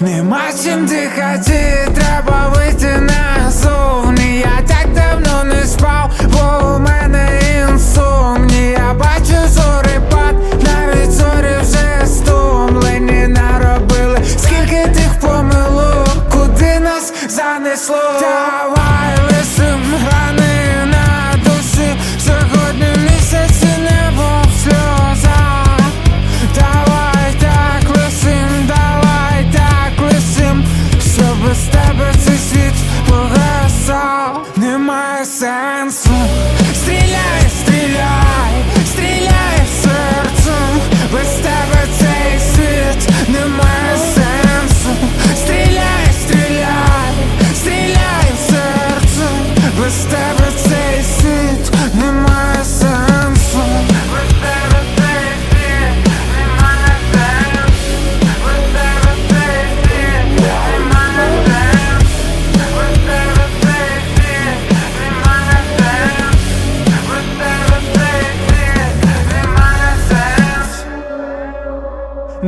Нема чим дихати, треба вийти назовні Немає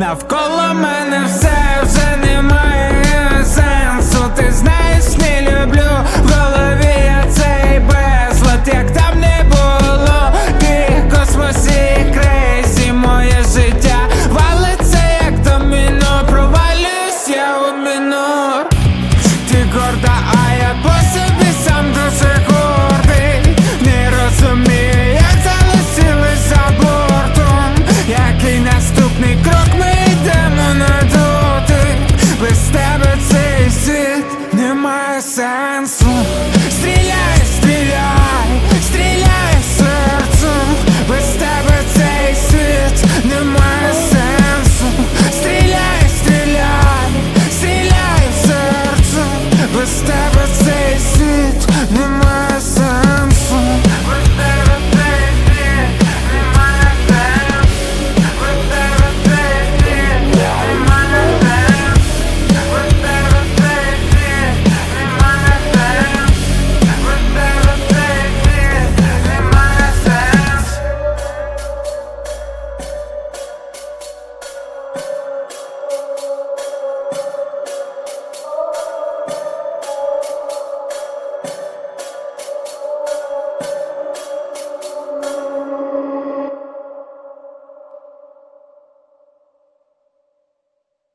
Навколо мене все вже немає сенсу. Ти знаєш, не люблю.